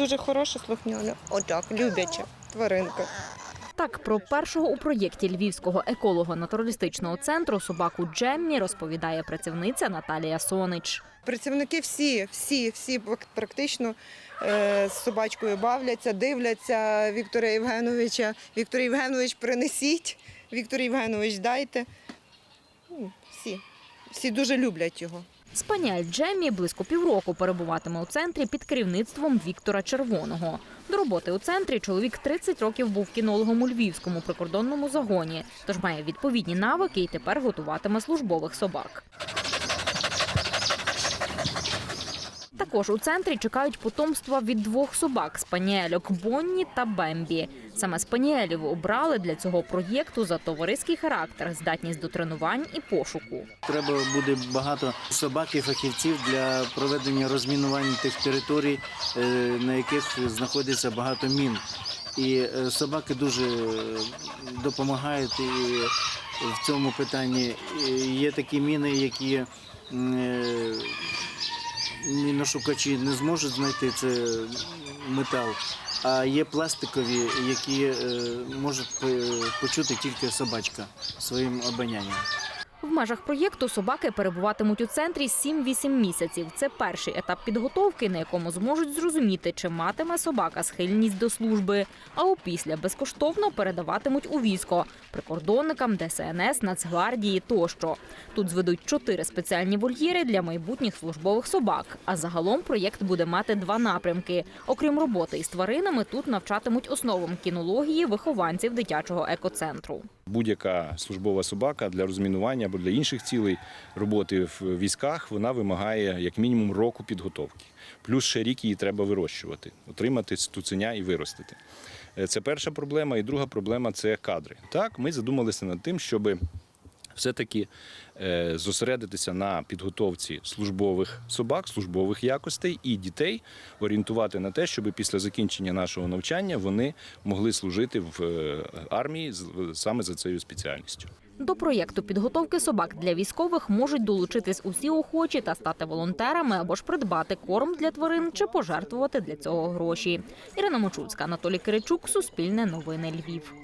Дуже хороша, слухняна. Отак, любляча тваринка. Так про першого у проєкті львівського еколого-натуралістичного центру собаку Джеммі розповідає працівниця Наталія Сонич. Працівники всі, всі, всі практично е, з собачкою бавляться, дивляться Віктора Євгеновича. Віктор Євгенович, принесіть, Віктор Євгенович, дайте. Ну, Всі, всі дуже люблять його. Спаніель Джеммі близько півроку перебуватиме у центрі під керівництвом Віктора Червоного. До роботи у центрі чоловік 30 років був кінологом у львівському прикордонному загоні, тож має відповідні навики і тепер готуватиме службових собак. Також у центрі чекають потомства від двох собак спаніельок Бонні та Бембі. Саме спаніелів обрали для цього проєкту за товариський характер, здатність до тренувань і пошуку. Треба буде багато собак і фахівців для проведення розмінувань тих територій, е, на яких знаходиться багато мін. І е, собаки дуже е, допомагають в цьому питанні. Є такі міни, які міношукачі не зможуть знайти це метал. А є пластикові, які е, можуть е, почути тільки собачка своїм обонянням. В межах проєкту собаки перебуватимуть у центрі 7-8 місяців. Це перший етап підготовки, на якому зможуть зрозуміти, чи матиме собака схильність до служби. А опісля безкоштовно передаватимуть у військо прикордонникам, ДСНС, Нацгвардії тощо. Тут зведуть чотири спеціальні вольєри для майбутніх службових собак. А загалом проєкт буде мати два напрямки. Окрім роботи із тваринами, тут навчатимуть основам кінології вихованців дитячого екоцентру. Будь-яка службова собака для розмінування або для інших цілей роботи в військах вона вимагає як мінімум року підготовки. Плюс ще рік її треба вирощувати, отримати стуценя і виростити. Е, Це перша проблема. І друга проблема це кадри. Так, ми задумалися над тим, щоб все-таки е, зосередитися на підготовці службових собак, службових якостей і дітей, орієнтувати на те, щоб після закінчення нашого навчання вони могли служити в е, армії саме за цією спеціальністю. До проєкту підготовки собак для військових можуть долучитись усі охочі та стати волонтерами або ж придбати корм для тварин чи пожертвувати для цього гроші. Ірина Мочульська, Анатолій Киричук, Суспільне новини Львів.